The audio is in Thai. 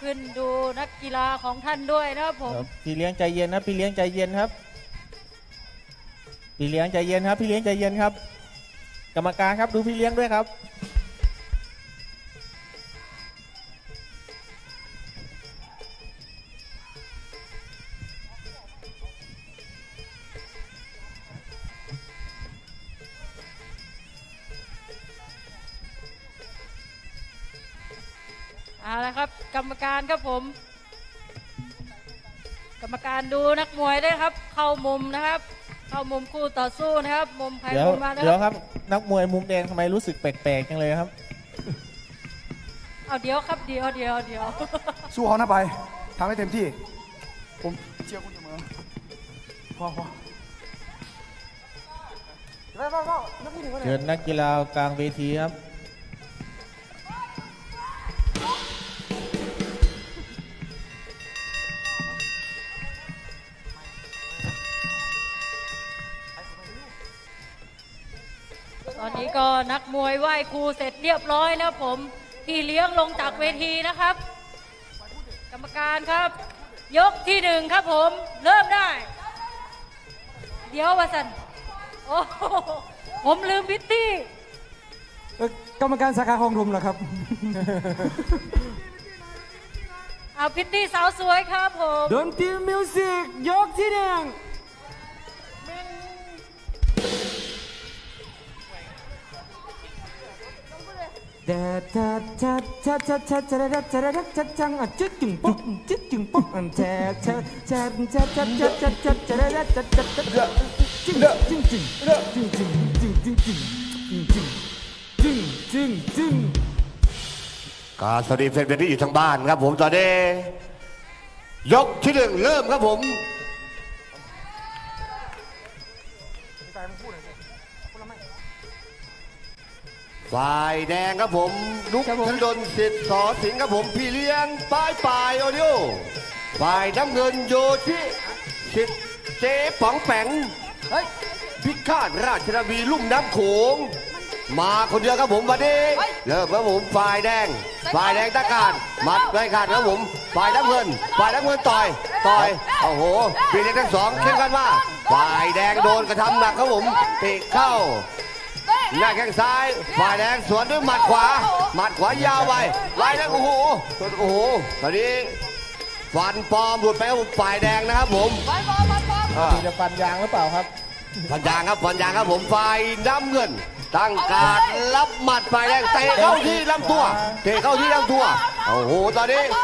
ขึ้นดูนักกีฬาของท่านด้วยนะครับผม พี่เลี้ยงใจเย็นนะพี่เลี้ยงใจเย็นครับ พี่เลี้ยงใจเย็นครับ พี่เลี้ยงใจเย็นครับ กรรมการครับดูพี่เลี้ยงด้วยครับ เอาละครับ กรรมการครับผม กรรมการดูนักมวยด้วยครับ เข้ามุมนะครับ เข้ามุมคู่ต่อสู้นะครับ มุมใครเดี๋ยวมุมมันนะเดี๋ยวคครับรับนักมวยมุมแดงทำไมรู้สึกแปลกๆจังเลยครับ เอาเดี๋ยวครับเดี๋ยวเดี๋ยวเดี๋ยว สู้เขานะไปทำให้เต็มที่ ผมเชียร์คุณเสมอพอพอไปไปไปนักวิ่งก็ได้เชิญนักกีฬากลางเวทีครับ อนนี้ก็นักมวยไหว้ครูเสร็จเรียบร้อยนะครับผมพี่เลี้ยงลงจากเวทีนะครับ กรรมการครับ ยกที่หนึ่งครับผม เริ่มได้ เดี๋ยววาสันโอ้โหผมลืมพิตตี้เอ่อกรรมการสาขาคลองถมเหรอครับ เอาพิตตี้สาวสวยครับผม ดนตรีมิวสิกยกที่หนึ่ง แดดแดดแดดแดดแดดแดดแดดแดดแดดแดดแดดจังอะจึ๊กจึงปุ๊บจึ๊กจึงปุ๊บอะแดดแดดแดดแดดแดดแดดแดดแดดแดดแดดแดดแดดแดดแดดจึ๊งจึงจึงจึงจึงจึงจึงจึงจึงจึงจึงจึงจึงก็สวัสดีแฟนๆที่อยู่ทางบ้านครับผมตอนนี้ยกที่หนึ่งเริ่มครับผม ฝ่ายแดงครับผมลุกธนดลสิทธิ์สอสิงห์ครับผมพี่เลี้ยงป้ายปลายโอดิโอฝ่ายน้ำเงินโยชิสิทธิ์เจ๊ป๋องแปงพิฆาตราชนาวีลุ่มน้ำโขงมาคนเดียวครับผมวันนี้เริ่มครับผมฝ่ายแดง ฝ่ายแดงตะการหมัดไม่ขาดครับผมฝ่ายน้ำเงิน ฝ่ายน้ำเงินต่อยต่อยโอ้โหปีเล็กทั้งสองเข้มกันมากฝ่ายแดงโดนกระทำหนักครับผมเตะเข้า หน้าแข้งซ้ายฝ่ายแดงสวนด้วยหมัดขวา หมัดขวายาวไปไล่แล้วโอ้โหโอ้โหตอนนี้ฟันปลอมหลุดไปครับผมฝ่ายแดงนะครับผมอ่ามีจะฟันยางหรือเปล่าครับ ฟันยางครับฟันยางครับผมฝ่ายน้ำเงิน ตั้งการรับหมัดฝ่ายแดงเตะเข้าที่ลำตัวเตะเข้าที่ลำตัวโอ้โหตอนนี้